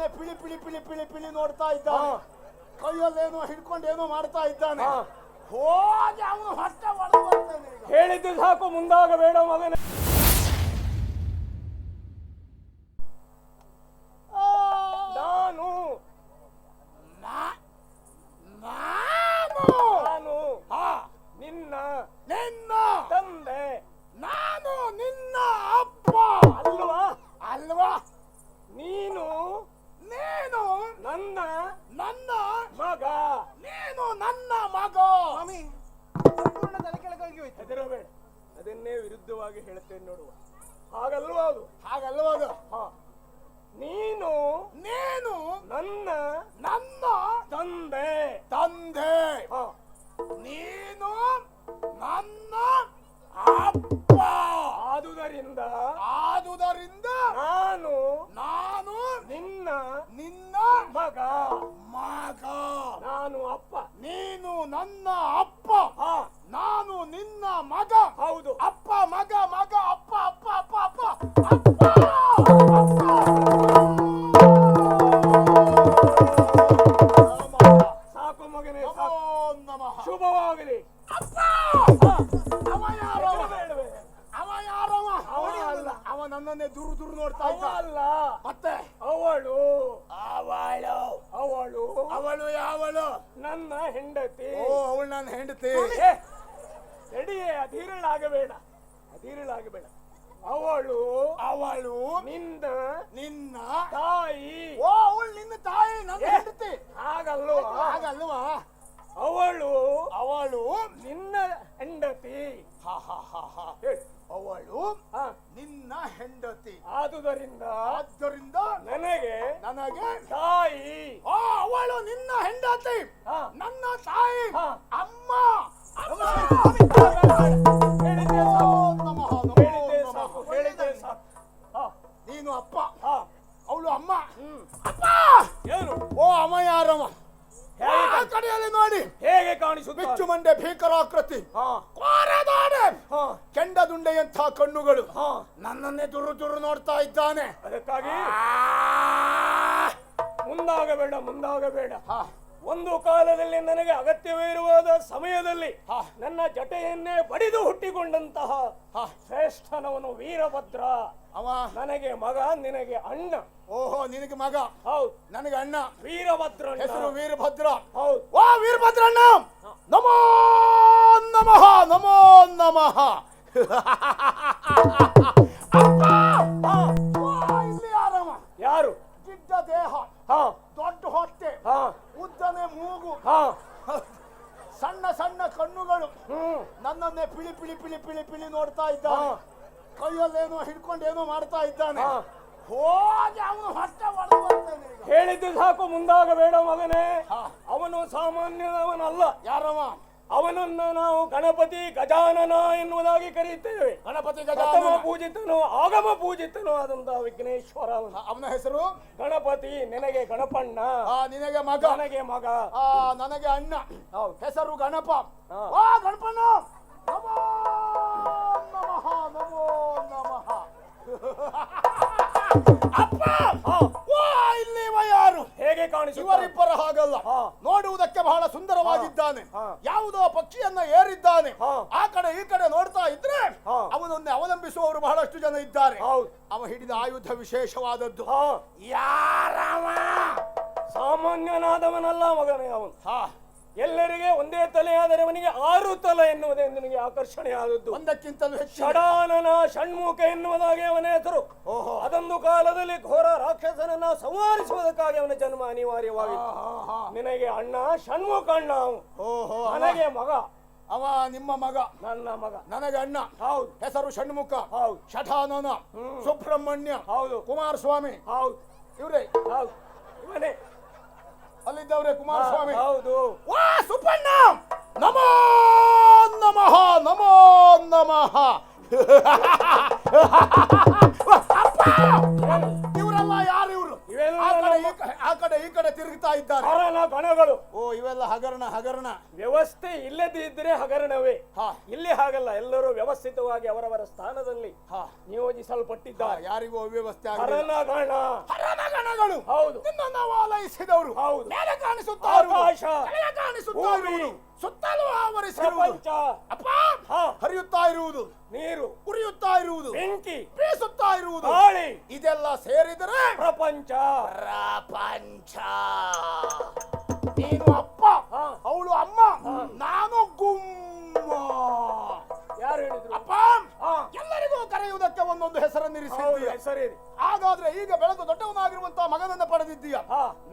ನನ್ನನ್ನೇ ಪಿಳಿ ಪಿಳಿ ಪಿಳಿ ಪಿಳಿ ಪಿಳಿ ನೋಡ್ತಾ ಇದ್ದಾನೆ. ಕೈಯಲ್ಲೇನೋ ಹಿಡ್ಕೊಂಡೇನೋ ಮಾಡ್ತಾ ಇದ್ದಾನೆ. ಹೋಗಿ ಅವನು ಹೊಟ್ಟೆ ಒಳಗೆ ಬರ್ತೇನೆ ಹೇಳಿದ್ದು ಸಾಕು ಮುಂದಾಗಬೇಡ ಮಗನೇ. ನಾನು. ನಾನು. ನಿನ್ನ ಮಗ. ಮಗ. ನಾನು ಅಪ್ಪ. ನೀನು ನನ್ನ ಅಪ್ಪ. ನಾನು ನಿನ್ನ ಮಗ. ಹೌದು. ಅಪ್ಪ ಮಗ ಮಗ ಅಪ್ಪ ಅಪ್ಪ ಅಪ್ಪ ಅಪ್ಪ. ಅಪ್ಪ ಸಾಕು ಮಗನೇ ನಮೋ ಶುಭವಾಗಲಿ. ಅಪ್ಪ. ಅವ ಯಾರವ ಅವ ಯಾರವ ಅವ? ಅಲ್ಲ. ಅವ ನನ್ನನ್ನೇ ದೂರು ದೂರು ನೋಡ್ತಾ ಇದ್ದ. ಅಲ್ಲ. ಮತ್ತೆ? ಅವಳು ಅವಳು. ಅವಳು? ಅವಳು ಯಾವಳು? ನನ್ನ ಹೆಂಡತಿ. ಓ ಅವಳು ನನ್ನ ಹೆಂಡತಿ. ಏ, ನಡಿಯೇ ಅಧೀರಳಾಗಬೇಡ. ಅಧೀರಳಾಗಬೇಡ. ಅವಳು ಅವಳು ನಿನ್ನ ನಿನ್ನ ತಾಯಿ. ಓ ಅವಳು ನಿನ್ನ ತಾಯಿ ನನ್ನ ಹೆಂಡತಿ. ಹಾಗಲ್ವಾ? ಹಾಗಲ್ವಾ? ಅವಳು ಅವಳು ನಿನ್ನ ಹೆಂಡತಿ. ಹಾ ಹಾ ಹಾ ಹ. ಅವಳು ನಿನ್ನ ಹೆಂಡತಿ. ಆದುದರಿಂದ ಆದ್ದರಿಂದ ನನಗೆ ನನಗೆ ತಾಯಿ. ಅವಳು ನಿನ್ನ ಹೆಂಡತಿ. ಹಾ. ನನ್ನ ತಾಯಿ. ಅಮ್ಮ. ನೀನು ಅಪ್ಪ. ಹಾ, ಅವಳು ಅಮ್ಮ. ಅಪ್ಪ. ಏನು? ಓ ಅಮ್ಮ ಯಾರಮ್ಮ ಆ ಕಡೆಯಲ್ಲಿ ನೋಡಿ. ಹೇಗೆ ಕಾಣಿಸುತ್ತೆ? ಬಿಚ್ಚು ಮಂಡೆ ಭೀಕರಾಕೃತಿ ಕೋರದಾಡೆ ಹಾ. ಕೆಂಡದುಂಡೆಯಂಥ ಕಣ್ಣುಗಳು. ಹಾ. ನನ್ನನ್ನೇ ದುರು ದುರು ನೋಡ್ತಾ ಇದ್ದಾನೆ. ಅದಕ್ಕಾಗಿ ಮುಂದಾಗಬೇಡ ಮುಂದಾಗಬೇಡ. ಹಾ, ಒಂದು ಕಾಲದಲ್ಲಿ ನನಗೆ ಅಗತ್ಯವಿರುವಾದ ಸಮಯದಲ್ಲಿ. ನನ್ನ ಜಟೆಯನ್ನೇ ಬಡಿದು ಹುಟ್ಟಿಕೊಂಡಂತಹ. ಶ್ರೇಷ್ಠನವನು ವೀರಭದ್ರ. ಅವ. ನನಗೆ ಮಗ ನಿನಗೆ ಅಣ್ಣ. ಓಹೋ ನಿನಗೆ ಮಗ. ಹೌದು. ನನಗೆ ಅಣ್ಣ. ವೀರಭದ್ರ ಹೆಸರು ವೀರಭದ್ರ. ಹೌದು. ಓ ವೀರಭದ್ರಣ್ಣ! ನಮೋ ನಮಃ ನಮೋ ನಮಃ. ಓ, ಇಲ್ಲಿ ಯಾರು? ಗಿಡ್ಡ ದೇಹ. ಹಾ ದೊಡ್ಡ ಹೊಟ್ಟೆ ಹಾ ಉದ್ದನೆ ಮೂಗು ಹಾ ಸಣ್ಣ ಸಣ್ಣ ಕಣ್ಣುಗಳು ನನ್ನನ್ನೇ ಪಿಳಿ ಪಿಳಿ ಪಿಳಿ ಪಿಳಿ ಪಿಳಿ ನೋಡ್ತಾ ಇದ್ದಾನೆ. ಕೈಯಲ್ಲೇನೋ ಹಿಡ್ಕೊಂಡು ಏನೋ ಮಾಡ್ತಾ ಇದ್ದಾನೆ. ಹೋಗಿ ಅವನು ಹೊಟ್ಟೆ ಒಳಗೆ. ಹೇಳಿದ್ದು ಸಾಕು ಮುಂದಾಗಬೇಡ ಮಗನೇ. ಅವನು ಸಾಮಾನ್ಯದವನಲ್ಲ ಯಾರವ ಅವನನ್ನು ನಾವು ಗಣಪತಿ ಗಜಾನನ ಎನ್ನುವುದಾಗಿ ಕರೆಯುತ್ತೇವೆ. ಗಣಪತಿ ಪ್ರಥಮ ಗಜಾನನ. ಪೂಜಿತನು ಆಗಮ ಪೂಜಿತನು ಆದಂತಹ ವಿಘ್ನೇಶ್ವರ ಅವನು. ಹೆಸರು? ಗಣಪತಿ ನಿನಗೆ ಗಣಪಣ್ಣ. ಆ ನಿನಗೆ ಮಗ. ನನಗೆ ಮಗ. ಆ ನನಗೆ ಅಣ್ಣ. ಹೆಸರು ಗಣಪ. ಗಣಪಣ್ಣ. ನಮೋ ನಮಃ ನಮೋ ನಮಃ ಅಪ್ಪ ಹಾ. ವಾ ಇಲ್ಲಿ ಇವ ಯಾರು ಹೇಗೆ ಕಾಣಿಸುತ್ತೆ? ಇವರಿಬ್ಬರ ಹಾಗಲ್ಲ. ಹಾ. ನೋಡುವುದಕ್ಕೆ ಬಹಳ ಸುಂದರವಾಗಿದ್ದಾನೆ. ಹಾ. ಯಾವುದೋ ಪಕ್ಷಿಯನ್ನ ಏರಿದ್ದಾನೆ. ಹಾ. ಆ ಕಡೆ ಈ ಕಡೆ ನೋಡ್ತಾ ಇದ್ರೆ ಹಾ. ಅವನನ್ನೇ ಅವಲಂಬಿಸುವವರು ಬಹಳಷ್ಟು ಜನ ಇದ್ದಾರೆ. ಹೌದು. ಅವ ಹಿಡಿದ ಆಯುಧ ವಿಶೇಷವಾದದ್ದು. ಹಾ. ಯಾರವ? ಸಾಮಾನ್ಯನಾದವನಲ್ಲ ಮಗನೇ ಅವನು. ಹಾ. ಎಲ್ಲರಿಗೆ ಒಂದೇ ತಲೆ ಆದರೆ ಅವನಿಗೆ ಆರು ತಲೆ ಎನ್ನುವುದೇ ನಿನಗೆ ಆಕರ್ಷಣೆ ಆದದ್ದು ಒಂದಕ್ಕಿಂತಲೂ ಷಡಾನನ ಷಣ್ಮುಖ ಎನ್ನುವುದಾಗಿ ಅವನ ಹೆಸರು. ಓಹೋ. ಅದೊಂದು ಕಾಲದಲ್ಲಿ ಘೋರ ರಾಕ್ಷಸನನ್ನ ಸಂಹರಿಸುವುದಕ್ಕಾಗಿ ಅವನ ಜನ್ಮ ಅನಿವಾರ್ಯವಾಗಿತ್ತು. ನಿನಗೆ ಅಣ್ಣ ಷಣ್ಮುಖ ಅಣ್ಣ ಓಹೋ. ನನಗೆ ಮಗ. ಅವ ನಿಮ್ಮ ಮಗ. ನನ್ನ ಮಗ. ನನಗೆ ಅಣ್ಣ. ಹೌದು. ಹೆಸರು ಷಣ್ಮುಖ. ಹೌದು. ಶಠಾನನ ಸುಬ್ರಹ್ಮಣ್ಯ. ಹೌದು. ಕುಮಾರಸ್ವಾಮಿ. ಹೌದು. ಇವ್ರೆ. ಹೌದು. ಇವನೇ. ಅಲ್ಲಿದ್ದವ್ರೆ ಕುಮಾರಸ್ವಾಮಿ ಹೌದು ವಾ ಸುಬ್ಬಣ್ಣ ನಮೋ ನಮಃ ನಮೋ ನಮಃ ಅಪ್ಪ! ಆ ಕಡೆ ಈ ಕಡೆ ತಿರುಗ್ತಾ ಇದ್ದಾರೆ. ಹರಣ ಗಣಗಳು. ಓ ಇವೆಲ್ಲ ಹಗರಣ ಹಗರಣ. ವ್ಯವಸ್ಥೆ ಇಲ್ಲದೇ ಇದ್ರೆ ಹಗರಣವೇ. ಹಾ. ಇಲ್ಲಿ ಹಾಗಲ್ಲ ಎಲ್ಲರೂ ವ್ಯವಸ್ಥಿತವಾಗಿ ಅವರವರ ಸ್ಥಾನದಲ್ಲಿ ಹಾ. ನಿಯೋಜಿಸಲ್ಪಟ್ಟಿದ್ದಾರೆ. ಯಾರಿಗೂ ಅವ್ಯವಸ್ಥೆ ಆಗಲಿಲ್ಲ ಹರಣಗಣ ಹರಣಗಣಗಳು ಹೌದು. ನಿನ್ನನ್ನು ಆಲೈಸಿದವರು. ಹೌದು. ಮೇಲೆ ಕಾಣಿಸುತ್ತಾ ಇರುವುದು, ಆಕಾಶ, ಕೆಳಗೆ ಕಾಣಿಸುತ್ತಾ ಭೂಮಿ, ಇರುವುದು, ಸುತ್ತಲೂ ಆವರಿಸಿರುವುದು. ಅಪ್ಪ ಹರಿಯುತ್ತಾ ಇರುವುದು. ನೀರು. ಕುರಿಯುತ್ತಾ ಇರುವುದು. ಬೆಂಕಿ. ಬೀಸುತ್ತಾ ಇರುವುದು. ಗಾಳಿ. ಇದೆಲ್ಲ ಸೇರಿದರೆ ಪ್ರಪಂಚ. ಪ್ರಪಂಚ. ನೀನು ಅಪ್ಪ. ಅವಳು ಅಮ್ಮ ನಾನು ಗುಮ್ಮ. ಯಾರು ಹೇಳಿದ್ರು? ಅಪ್ಪ ಎಲ್ಲರಿಗೂ ಕರೆಯುವುದಕ್ಕೆ ಒಂದೊಂದು ಹೆಸರನ್ನು ಹೆಸರನ್ನಿರಿಸಿದ್ದೀಯ ಸರಿ ಹಾಗಾದ್ರೆ ಈಗ ಬೆಳೆದು ದೊಡ್ಡವನಾಗಿರುವಂತಹ ಮಗನನ್ನ ಪಡೆದಿದ್ದೀಯ.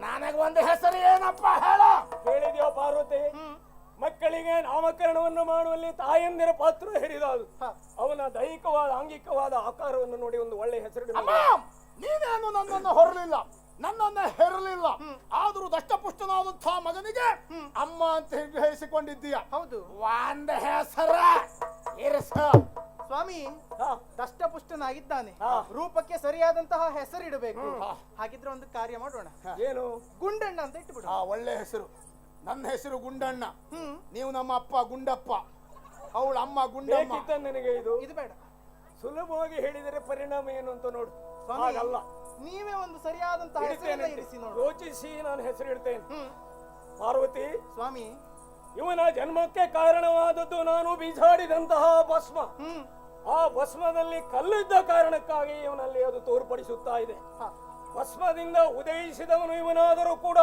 ನನಗೆ ಒಂದು ಹೆಸರು ಏನಪ್ಪ ಹೇಳ? ಕೇಳಿದ್ಯೋ ಪಾರ್ವತಿ? ಮಕ್ಕಳಿಗೆ ನಾಮಕರಣವನ್ನು ಮಾಡುವಲ್ಲಿ ತಾಯಂದಿರ ಪಾತ್ರ ಹಿರಿದಾದು. ಅವನ ದೈಹಿಕವಾದ ಆಂಗಿಕವಾದ ಆಕಾರವನ್ನು ನೋಡಿ ಒಂದು ಒಳ್ಳೆ ಹೆಸರು ನೀನೇನು ನನ್ನನ್ನು ಹೊರಲಿಲ್ಲ? ನನ್ನನ್ನ ಹೆರಲಿಲ್ಲ? ಆದರೂ ದಷ್ಟಪುಷ್ಟನಾದಂತಹ ಮಗನಿಗೆ ಅಮ್ಮ ಅಂತ ಹೇಳಿಸಿಕೊಂಡಿದ್ದೀಯ ಹೌದು. ವಾಂದ ಹೆಸರ! ಸ್ವಾಮಿ. ದಷ್ಟಪುಷ್ಟನಾಗಿದ್ದಾನೆ. ರೂಪಕ್ಕೆ ಸರಿಯಾದಂತಹ ಹೆಸರಿಡಬೇಕು. ಹಾಗಿದ್ರೆ ಒಂದು ಕಾರ್ಯ ಮಾಡೋಣ. ಏನು? ಗುಂಡಣ್ಣ ಅಂತ ಇಟ್ಬಿಡು. ಆ ಒಳ್ಳೆ ಹೆಸರು. ನನ್ನ ಹೆಸರು ಗುಂಡಣ್ಣ. ನೀವು ನಮ್ಮ ಅಪ್ಪ ಗುಂಡಪ್ಪ. ಅವಳ ಅಮ್ಮ ಗುಂಡಮ್ಮ. ಬೇಕಿತ್ತ ನಿನಗೆ ಇದು? ಇದು ಬೇಡ. ಸುಲಭವಾಗಿ ಹೇಳಿದರೆ ಪರಿಣಾಮ ಏನು ಅಂತ ನೋಡು. ಸ್ವಾಮಿ ಹಾಗಲ್ಲ. ನೀವೇ ಒಂದು ಸರಿಯಾದಂತಹ ಹೆಸರನ್ನ ಇಡ್ತೇನೆ ಇರಿಸಿ ನೋಡು. ಯೋಚಿಸಿ ನಾನು ಹೆಸರು ಇಡ್ತೇನೆ ಹ್ಮ್. ಪಾರ್ವತಿ ಸ್ವಾಮಿ. ಇವನ ಜನ್ಮಕ್ಕೆ ಕಾರಣವಾದದ್ದು ನಾನು ಬೀಜಾಡಿದಂತಹ ಭಸ್ಮ. ಹ್ಮ್. ಆ ಭಸ್ಮದಲ್ಲಿ ಕಲ್ಲಿದ್ದ ಕಾರಣಕ್ಕಾಗಿ ಇವನಲ್ಲಿ ಅದು ತೋರ್ಪಡಿಸುತ್ತಾ ಇದೆ. ಹಾ. ಭಸ್ಮದಿಂದ ಉದಯಿಸಿದವನು ಇವನಾದರೂ ಕೂಡ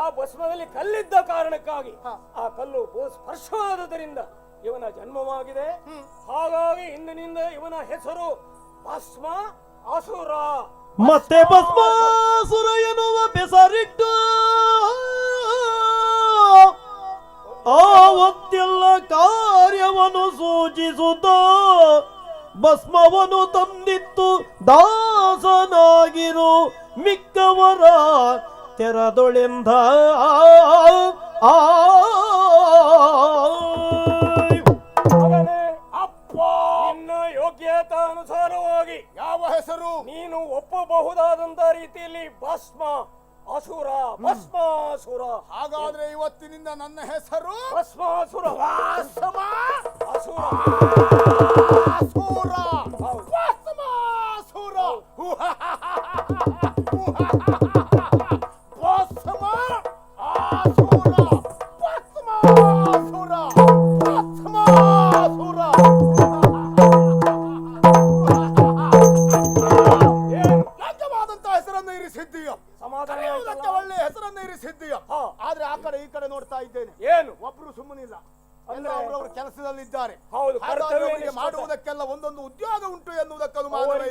ಆ ಭಸ್ಮದಲ್ಲಿ ಕಲ್ಲಿದ್ದ ಕಾರಣಕ್ಕಾಗಿ ಆ ಕಲ್ಲು ಸ್ಪರ್ಶವಾದದರಿಂದ ಇವನ ಜನ್ಮವಾಗಿದೆ. ಹಾಗಾಗಿ ಇಂದಿನಿಂದ ಇವನ ಹೆಸರು ಭಸ್ಮ ಅಸುರ. ಮತ್ತೆ ಭಸ್ಮಾಸುರ ಎನ್ನುವ ಬೆಸರಿಟ್ಟು ಆ ಒತ್ತಿಲ್ಲ ಕಾರ್ಯವನ್ನು ಸೂಚಿಸುತ್ತ ಭಸ್ಮವನ್ನು ತಂದಿತ್ತು ದಾಸನಾಗಿರು ಮಿಕ್ಕವರ ತೆರದೊಳೆಂದ ಆ ಯೋಗ್ಯತಾನುಸಾರವಾಗಿ ಯಾವ ಹೆಸರು ನೀನು ಒಪ್ಪಬಹುದಾದಂತ ರೀತಿಯಲ್ಲಿ ಭಸ್ಮ ಅಸುರ ಭಸ್ಮಾಸುರ. ಹಾಗಾದ್ರೆ ಇವತ್ತಿನಿಂದ ನನ್ನ ಹೆಸರು? ಭಸ್ಮಾಸುರ ವಾಸಮ. ಅಸುರ. ಅಸುರ. ಭಸ್ಮಾಸುರ. ಆ ಕಡೆ ಈ ಕಡೆ ನೋಡ್ತಾ ಇದ್ದೇನೆ. ಏನು? ಒಬ್ರು ಸುಮ್ಮನಿಲ್ಲ. ಎಲ್ಲ ಅಂದ್ರೆ? ಅವರವರ ಕೆಲಸದಲ್ಲಿದ್ದಾರೆ. ಹೌದು, ಹಾಗಾಗಿ ಕರ್ತವ್ಯ ಮಾಡುವುದಕ್ಕೆಲ್ಲ ಒಂದೊಂದು ಉದ್ಯೋಗ ಉಂಟು ಎನ್ನುವುದಕ್ಕದು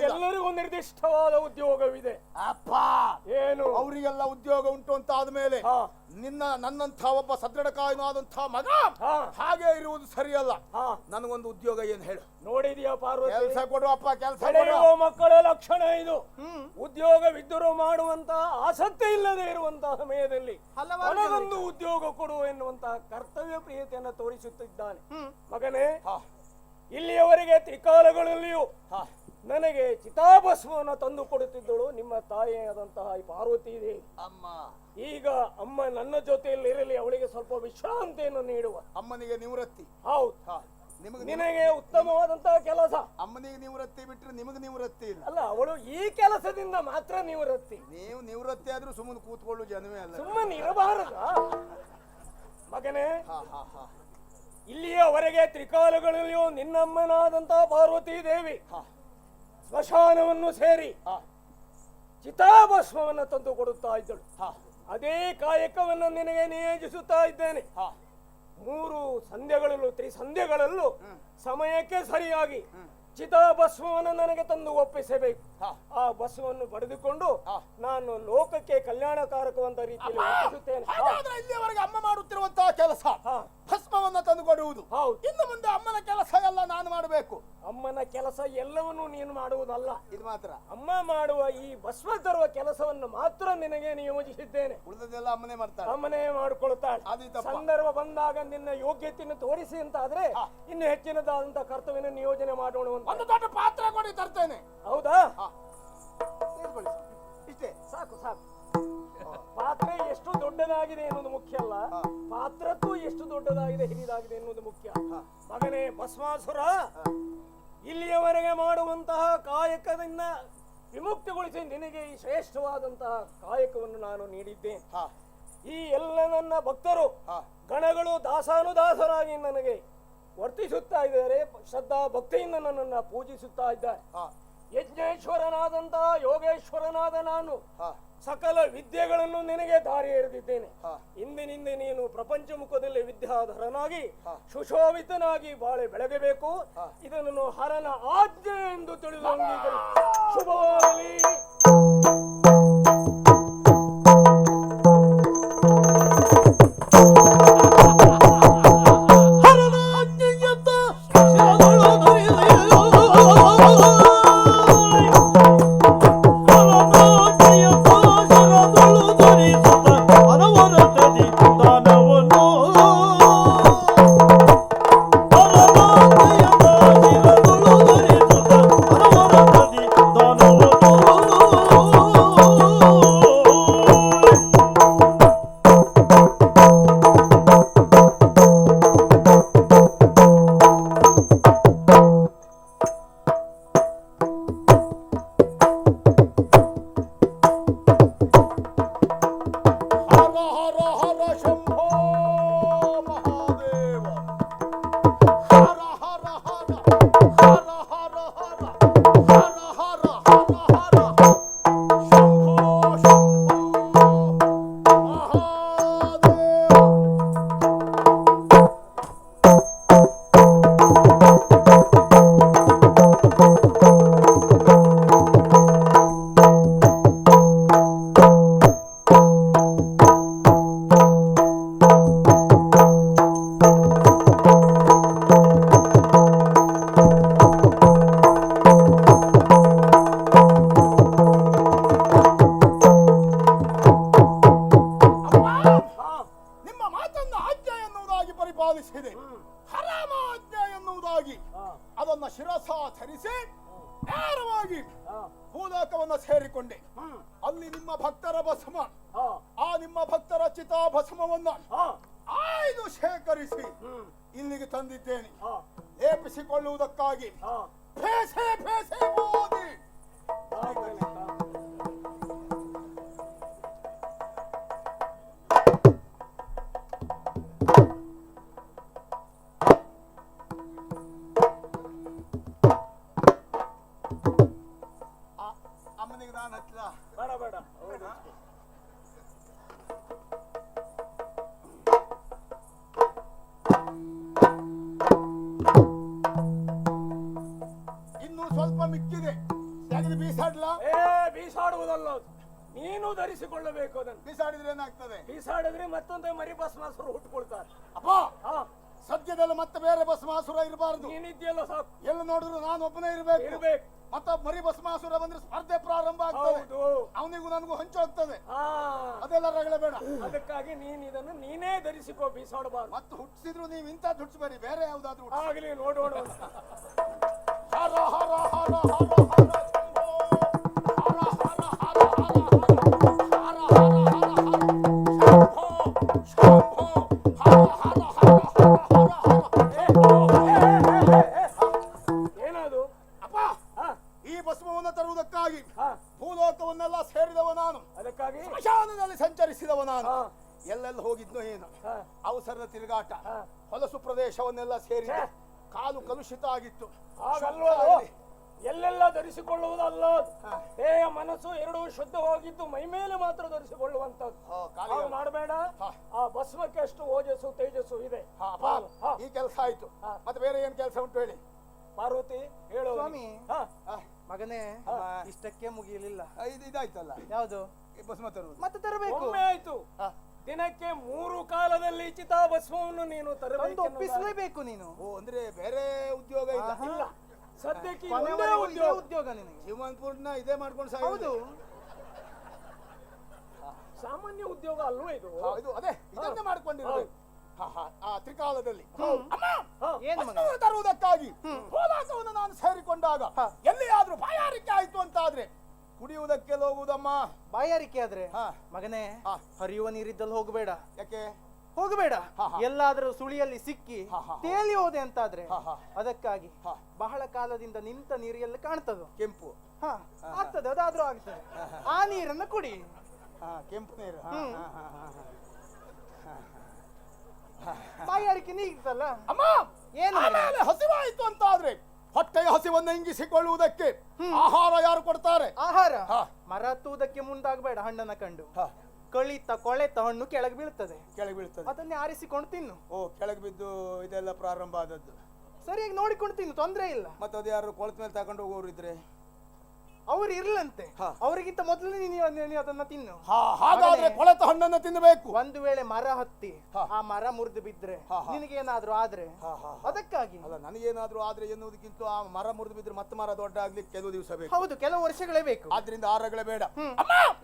ಎಲ್ಲರಿಗೂ ನಿರ್ದಿಷ್ಟವಾದ ಉದ್ಯೋಗವಿದೆ. ಅಪ್ಪ! ಏನು? ಅವರಿಗೆಲ್ಲ ಉದ್ಯೋಗ ಉಂಟು ಅಂತ ಆದ್ಮೇಲೆ. ನಿನ್ನ ನನ್ನಂಥ ಒಬ್ಬ ಸದೃಢಕಾಯನಾದಂಥ ಮಗ ಹಾಗೆ ಇರುವುದು ಸರಿಯಲ್ಲ. ಹಾ. ನನಗೊಂದು ಉದ್ಯೋಗ ಏನು ಹೇಳು. ನೋಡಿದೀಯಾ ಪಾರ್ವತಿ? ಕೆಲಸ ಕೊಡು ಅಪ್ಪ ಕೆಲಸ ಮಕ್ಕಳ ಲಕ್ಷಣ ಇದು. ಹ್ಮ್ ಉದ್ಯೋಗವಿದ್ದರೂ ಮಾಡುವಂತಹ ಆಸಕ್ತಿ ಇಲ್ಲದೆ ಇರುವಂತಹ ಸಮಯದಲ್ಲಿ ಹಲವಾರು ಉದ್ಯೋಗ ಕೊಡು ಎನ್ನುವಂತಹ ಕರ್ತವ್ಯ ಪ್ರಿಯತೆಯನ್ನು ತೋರಿಸುತ್ತಿದ್ದಾನೆ ಹ್ಮ್. ಮಗನೇ. ಇಲ್ಲಿಯವರೆಗೆ ತ್ರಿಕಾಲಗಳಲ್ಲಿಯೂ. ನನಗೆ ಚಿತಾಭಸ್ಮವನ್ನು ತಂದು ಕೊಡುತ್ತಿದ್ದಳು ನಿಮ್ಮ ತಾಯಿಯಾದಂತಹ ಈ ಪಾರ್ವತಿ ದೇವಿ. ಅಮ್ಮ. ಈಗ ಅಮ್ಮ ನನ್ನ ಜೊತೆಯಲ್ಲಿ ಇರಲಿ ಅವಳಿಗೆ ಸ್ವಲ್ಪ ವಿಶ್ರಾಂತಿಯನ್ನು ನೀಡುವ. ಅಮ್ಮನಿಗೆ ನಿವೃತ್ತಿ. ಹೌದು. ನಿನಗೆ ಉತ್ತಮವಾದಂತಹ ಕೆಲಸ. ಅಮ್ಮನಿಗೆ ನಿವೃತ್ತಿ ಬಿಟ್ಟರೆ ನಿಮಗೆ ನಿವೃತ್ತಿ ಇಲ್ಲ. ಅಲ್ಲ ಅವಳು ಈ ಕೆಲಸದಿಂದ ಮಾತ್ರ ನಿವೃತ್ತಿ. ನೀವು ನಿವೃತ್ತಿ ಆದ್ರೂ ಸುಮ್ಮನೆ ಕೂತ್ಕೊಳ್ಳು ಜನವೇ ಅಲ್ಲ. ಸುಮ್ಮನೆ ಇರಬಾರದ. ಮಗನೇ ಹಾ ಹಾ ಹಾ. ಇಲ್ಲಿಯವರೆಗೆ ತ್ರಿಕಾಲಗಳಲ್ಲಿಯೂ ನಿನ್ನಮ್ಮನಾದಂತಹ ಪಾರ್ವತಿ ದೇವಿ ಸ್ಮಶಾನವನ್ನು ಸೇರಿ ಚಿತಾಭಸ್ಮವನ್ನು ತಂದು ಕೊಡುತ್ತಾ ಇದ್ದಳು. ಅದೇ ಕಾಯಕವನ್ನು ನಿನಗೆ ನಿಯೋಜಿಸುತ್ತಾ ಇದ್ದೇನೆ. ಮೂರು ಸಂಧ್ಯಗಳಲ್ಲೂ ತ್ರಿಸಂಧ್ಯಗಳಲ್ಲೂ. ಸಮಯಕ್ಕೆ ಸರಿಯಾಗಿ. ಚಿತಾಭಸ್ಮವನ್ನು ನನಗೆ ತಂದು ಒಪ್ಪಿಸಬೇಕು. ಆ ಬಸ್ವನ್ನು ಪಡೆದುಕೊಂಡು ನಾನು ಲೋಕಕ್ಕೆ ಕಲ್ಯಾಣಕಾರಕವಂತ ರೀತಿಯಲ್ಲಿ ಒಪ್ಪಿಸುತ್ತೇನೆ. ಹಾಗಾದ್ರೆ ಇಲ್ಲಿಯವರೆಗೆ ಅಮ್ಮ ಮಾಡುತ್ತಿರುವಂತಹ ಕೆಲಸ ಭಸ್ಮವನ್ನು ತಂದು ಕೊಡುವುದು. ಹೌದು. ಇನ್ನು ಮುಂದೆ ಅಮ್ಮನ ಕೆಲಸ ಎಲ್ಲ ನಾನು ಮಾಡಬೇಕು. ಅಮ್ಮನ ಕೆಲಸ ಎಲ್ಲವನ್ನೂ ನೀನು ಮಾಡುವುದಲ್ಲ. ಇದು ಮಾತ್ರ. ಅಮ್ಮ ಮಾಡುವ ಈ ಭಸ್ಮ ತರುವ ಕೆಲಸವನ್ನು ಮಾತ್ರ ನಿನಗೆ ನಿಯೋಜಿಸಿದ್ದೇನೆ. ಉಳಿದದೆಲ್ಲ ಅಮ್ಮನೇ ಮಾಡ್ತಾಳೆ. ಅಮ್ಮನೇ ಮಾಡಿಕೊಳ್ತಾಳೆ. ಅದು ಸಂದರ್ಭ ಬಂದಾಗ ನಿನ್ನ ಯೋಗ್ಯತೆಯನ್ನು ತೋರಿಸಿ ಅಂತ ಆದ್ರೆ ಇನ್ನು ಹೆಚ್ಚಿನದಾದಂತಹ ಕರ್ತವ್ಯನ ನಿಯೋಜನೆ ಮಾಡೋಣ ಒಂದು ದೊಡ್ಡ ಪಾತ್ರ ಕೊಡಿ ತರ್ತೇನೆ. ಹೌದಾ? ಇಷ್ಟೇ. ಸಾಕು ಸಾಕು. ಪಾತ್ರೆ ಎಷ್ಟು ದೊಡ್ಡದಾಗಿದೆ ಎನ್ನುವುದು ಮುಖ್ಯ ಅಲ್ಲ. ಪಾತ್ರಕ್ಕೂ ಎಷ್ಟು ದೊಡ್ಡದಾಗಿದೆ ಹಿರಿದಾಗಿದೆ ಎನ್ನುವುದು ಮುಖ್ಯ. ಮಗನೇ ಭಸ್ಮಾಸುರ ಇಲ್ಲಿಯವರೆಗೆ ಮಾಡುವಂತಹ ಕಾಯಕದಿಂದ ವಿಮುಕ್ತಿಗೊಳಿಸಿ ನಿನಗೆ ಈ ಶ್ರೇಷ್ಠವಾದಂತಹ ಕಾಯಕವನ್ನು ನಾನು ನೀಡಿದ್ದೇನೆ ಹಾ. ಈ ಎಲ್ಲ ನನ್ನ ಭಕ್ತರು ಗಣಗಳು ದಾಸಾನುದಾಸರಾಗಿ ನನಗೆ ವರ್ತಿಸುತ್ತಾ ಇದ್ದಾರೆ ಶ್ರದ್ಧಾ ಭಕ್ತಿಯಿಂದ ನನ್ನನ್ನು ಪೂಜಿಸುತ್ತಾ ಇದ್ದಾರೆ. ಯಜ್ಞೇಶ್ವರನಾದಂತ ಯಜ್ಞೇಶ್ವರನಾದಂತಹ ಯೋಗೇಶ್ವರನಾದ ನಾನು ಸಕಲ ವಿದ್ಯೆಗಳನ್ನು ನಿನಗೆ ದಾರಿ ಎರೆದಿದ್ದೇನೆ. ಇಂದಿನಿಂದ ನೀನು ಪ್ರಪಂಚ ಮುಖದಲ್ಲಿ ವಿದ್ಯಾಧರನಾಗಿ. ಸುಶೋಭಿತನಾಗಿ ಬಾಳೆ ಬೆಳಗಬೇಕು. ಇದನ್ನು ಹರನ ಆಜ್ಞೆ ಎಂದು ತಿಳಿದು ಶುಭವಾಗಲಿ. ಪಾಲಿಸಿದೆ ಹರಾಮಾಜ್ಞೆ ಎನ್ನುವುದಾಗಿ ಅದನ್ನ ಶಿರಸ ಧರಿಸಿ ನೇರವಾಗಿ ಭೂಲೋಕವನ್ನ ಸೇರಿಕೊಂಡೆ ಅಲ್ಲಿ ನಿಮ್ಮ ಭಕ್ತರ ಭಸ್ಮ ಆ ನಿಮ್ಮ ಭಕ್ತರ ಚಿತಾ ಭಸ್ಮವನ್ನ ಆಯ್ದು ಶೇಖರಿಸಿ ಇಲ್ಲಿಗೆ ತಂದಿದ್ದೇನೆ ಲೇಪಿಸಿಕೊಳ್ಳುವುದಕ್ಕಾಗಿ ಭೇಸೆ ಭೇಸೆ ಓದಿ ನೀನು ಧರಿಸಿಕೊಳ್ಳಬೇಕು ಅದನ್ನು. ಬೀಸಾಡಿದ್ರೆ ಏನಾಗ್ತದೆ? ಬೀಸಾಡಿದ್ರೆ ಮತ್ತೊಂದು ಮರಿ ಭಸ್ಮಾಸುರು ಹುಟ್ಟುಕೊಳ್ತಾರೆ. ಅಪ್ಪ ಸದ್ಯದಲ್ಲಿ ಮತ್ತೆ ಬೇರೆ ಭಸ್ಮಾಸುರ ಇರಬಾರದು. ನೀನಿದ್ಯಲ್ಲ ಸಾಕು. ಎಲ್ಲ ನೋಡಿದ್ರು ನಾನು ಒಬ್ಬನೇ ಇರಬೇಕು. ಇರಬೇಕು. ಮತ್ತ ಮರಿ ಭಸ್ಮಾಸುರ ಬಂದ್ರೆ ಸ್ಪರ್ಧೆ ಪ್ರಾರಂಭ ಆಗ್ತದೆ. ಅವನಿಗೂ ನನಗೂ ಹಂಚೋಗ್ತದೆ ಅದೆಲ್ಲ ರಗಳೆ ಬೇಡ. ಅದಕ್ಕಾಗಿ ನೀನ್ ಇದನ್ನು ನೀನೇ ಧರಿಸಿಕೋ ಬೀಸಾಡಬಾರ್ದು. ಮತ್ತೆ ಹುಟ್ಟಿಸಿದ್ರು ನೀವು ಇಂಥ ಹುಟ್ಟಿಸ್ಬೇಡಿ ಬೇರೆ ಯಾವ್ದಾದ್ರು. ಆಗ್ಲಿ ನೋಡೋಣ ಹರ ಹರ ಹರ ಹರ ಹರ. ಎಲ್ಲೆಲ್ಲಿ ಹೋಗಿದ್ನೋ ಏನು. ಅವಸರದ ತಿರುಗಾಟ. ಹೊಲಸು ಪ್ರದೇಶವನ್ನೆಲ್ಲ ಸೇರಿ ಕಾಲು ಕಲುಷಿತ ಆಗಿತ್ತು. ಎಲ್ಲೆಲ್ಲ ಧರಿಸಿಕೊಳ್ಳುವುದಲ್ಲ. ದೇಹ ಮನಸ್ಸು ಎರಡು ಶುದ್ಧವಾಗಿದ್ದು ಮೈ ಮೇಲೆ ಮಾತ್ರ ಧರಿಸಿಕೊಳ್ಳುವಂತದ್ದು ಮಾಡಬೇಡ. ಆ ಭಸ್ಮಕ್ಕೆ ಅಷ್ಟು ಓಜಸ್ಸು ತೇಜಸ್ಸು ಇದೆ. ಈ ಕೆಲಸ ಆಯ್ತು. ಮತ್ತೆ ಬೇರೆ ಏನ್ ಕೆಲಸ ಉಂಟು ಹೇಳಿ? ಪಾರ್ವತಿ ಹೇಳು ಸ್ವಾಮಿ. ಮಗನೇ ಇಷ್ಟಕ್ಕೆ ಮುಗಿಯಲಿಲ್ಲ. ಇದು ಇದಾಯ್ತಲ್ಲ? ಯಾವುದು? ಭಸ್ಮ ತರುವುದು. ಮತ್ತೆ ತರಬೇಕು. ಒಮ್ಮೆ ಆಯ್ತು. ದಿನಕ್ಕೆ ಮೂರು ಕಾಲದಲ್ಲಿ ಚಿತಾಭಸ್ಮವನ್ನು ನೀನು ತರಬೇಕು ಒಪ್ಪಿಸಲೇಬೇಕು ನೀನು. ಓ ಅಂದ್ರೆ ಬೇರೆ ಉದ್ಯೋಗ ಇಲ್ಲ. ಇಲ್ಲ. ಸದ್ಯಕ್ಕೆ ಒಂದೇ ಉದ್ಯೋಗ. ಉದ್ಯೋಗ ನಿನಗೆ. ಜೀವನ್ ಪೂರ್ಣ ಇದೇ ಮಾಡ್ಕೊಂಡು ಹೌದು. ಸಾಮಾನ್ಯ ಉದ್ಯೋಗ ಅಲ್ವೋ ಇದು? ಇದು ಅದೇ. ಇದನ್ನೇ ಹಾ, ಆ ತ್ರಿಕಾಲದಲ್ಲಿ. ತರುವುದಕ್ಕಾಗಿ ಹೋಲಾಸವನ್ನು ನಾನು ಸೇರಿಕೊಂಡಾಗ. ಎಲ್ಲಿಯಾದ್ರೂ ಬಾಯಾರಿಕೆ ಆಯ್ತು ಅಂತಾದ್ರೆ ಕುಡಿಯುವುದಕ್ಕೆ ಹೋಗುವುದಮ್ಮ ಬಾಯಾರಿಕೆ ಆದ್ರೆ ಹಾ. ಮಗನೇ. ಹರಿಯುವ ನೀರಿದ್ದಲ್ಲಿ ಹೋಗಬೇಡ. ಯಾಕೆ? ಹೋಗಬೇಡ. ಎಲ್ಲಾದ್ರೂ ಸುಳಿಯಲ್ಲಿ ಸಿಕ್ಕಿ. ತೇಲಿ ಹೋದೆ ಅಂತಾದ್ರೆ. ಅದಕ್ಕಾಗಿ. ಬಹಳ ಕಾಲದಿಂದ ನಿಂತ ನೀರಿಯಲ್ಲಿ ಕಾಣ್ತದ. ಕೆಂಪು. ಹಾ ಆಗ್ತದೆ ಅದಾದ್ರೂ ಆಗ್ತದೆ. ಆ ನೀರನ್ನು ಕುಡಿ. ಹಾ ಕೆಂಪು ನೀರು. ಹಾ, ಹ್ಮ್. ಹಾ, ಹಾ, ಹಾ, ಹಾ. ಬಾಯಾರಿಕೆ ನೀಗ್ತಲ್ಲ? ಅಮ್ಮ! ಏನು? ಆಮೇಲೆ ಹಸಿವಾಯಿತು ಅಂತ ಆದ್ರೆ ಹೊಟ್ಟೆಯ ಹಸಿವನ್ನು ಇಂಗಿಸಿಕೊಳ್ಳುವುದಕ್ಕೆ ಆಹಾರ ಯಾರು ಕೊಡ್ತಾರೆ? ಆಹಾರ? ಹಾ. ಮರ ಹತ್ತುವುದಕ್ಕೆ ಮುಂದಾಗಬೇಡ ಹಣ್ಣನ್ನ ಕಂಡು. ಕಳಿತ ಕೊಳೆತ ಹಣ್ಣು ಕೆಳಗೆ ಬೀಳ್ತದೆ. ಕೆಳಗೆ ಬೀಳ್ತದೆ. ಅದನ್ನೇ ಆರಿಸಿಕೊಂಡು ತಿನ್ನು. ಓ ಕೆಳಗೆ ಬಿದ್ದು ಇದೆಲ್ಲ ಪ್ರಾರಂಭ ಆದದ್ದು. ಸರಿಯಾಗಿ ನೋಡಿಕೊಂಡು ತಿನ್ನು ತೊಂದರೆ ಇಲ್ಲ. ಮತ್ತೆ ಅದು ಯಾರು ಕೊಳತ ಮೇಲೆ ತಗೊಂಡು ಹೋಗೋರು ಇದ್ರೆ ಅವ್ರು ಇರ್ಲಂತೆ. ಅವರಿಗಿಂತ ಮೊದಲು ನೀನು ನೀನು ಅದನ್ನ ತಿನ್ನು. ಹಾಗಾದ್ರೆ. ಕೊಳೆತ ಹಣ್ಣನ್ನು ತಿನ್ನಬೇಕು ಒಂದು ವೇಳೆ ಮರ ಹತ್ತಿ. ಆ ಮರ ಮುರಿದು ಬಿದ್ರೆ. ನಿನಗೇನಾದ್ರೂ ಆದ್ರೆ. ಅದಕ್ಕಾಗಿ. ಅಲ್ಲ ನನಗೇನಾದ್ರೂ ಆದ್ರೆ ಎನ್ನುವುದಕ್ಕಿಂತ ಆ ಮರ ಮುರಿದು ಬಿದ್ರೆ ಮತ್ತೆ ಮರ ದೊಡ್ಡ ಆಗ್ಲಿಕ್ಕೆ ಕೆಲವು ದಿವಸ ಬೇಕು. ಹೌದು ಕೆಲವು ವರ್ಷಗಳೇ ಬೇಕು. ಆದ್ರಿಂದ ಆರಗಳೇ ಬೇಡ.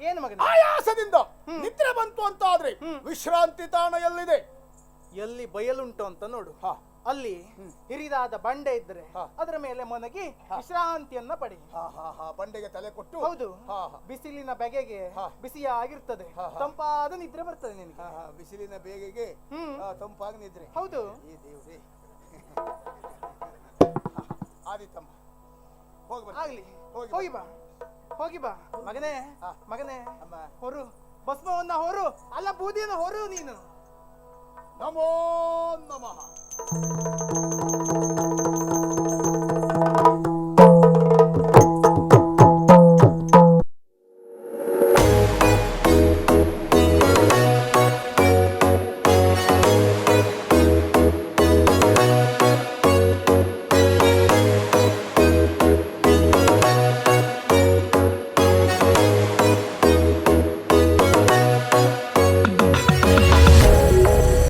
ಏನು ಮಗನ? ಆಯಾಸದಿಂದ ನಿದ್ರೆ ಬಂತು ಅಂತ ಆದ್ರೆ ವಿಶ್ರಾಂತಿ ತಾಣ ಎಲ್ಲಿದೆ? ಎಲ್ಲಿ ಬಯಲುಂಟು ಅಂತ ನೋಡು. ಹಾ. ಅಲ್ಲಿ ಹಿರಿದಾದ ಬಂಡೆ ಇದ್ರೆ ಅದರ ಮೇಲೆ ಮೊನಗಿ ವಿಶ್ರಾಂತಿಯನ್ನ ಪಡಿ. ಬಂಡೆಗೆ ತಲೆ ಕೊಟ್ಟು. ಹೌದು. ಬಿಸಿಲಿನ ಬೆಗೆಗೆ. ಬಿಸಿಯಾಗಿರ್ತದೆ. ತಂಪಾದ ನಿದ್ರೆ ಬರ್ತದೆ ನಿನಗೆ. ಬಿಸಿಲಿನ ಬೇಗೆಗೆ ತಂಪಾಗಿ ನಿದ್ರೆ. ಹೌದು. ಆದಿತ್ತಮ್ಮ. ಹೋಗಿ. ಆಗ್ಲಿ. ಹೋಗಿ ಹೋಗಿ ಬಾ. ಹೋಗಿ ಬಾ. ಮಗನೇ. ಮಗನೇ ಅಮ್ಮ. ಹೊರು. ಭಸ್ಮವನ್ನ ಹೊರು. ಅಲ್ಲ ಬೂದಿಯನ್ನ ಹೊರು ನೀನು. Namo Namaha.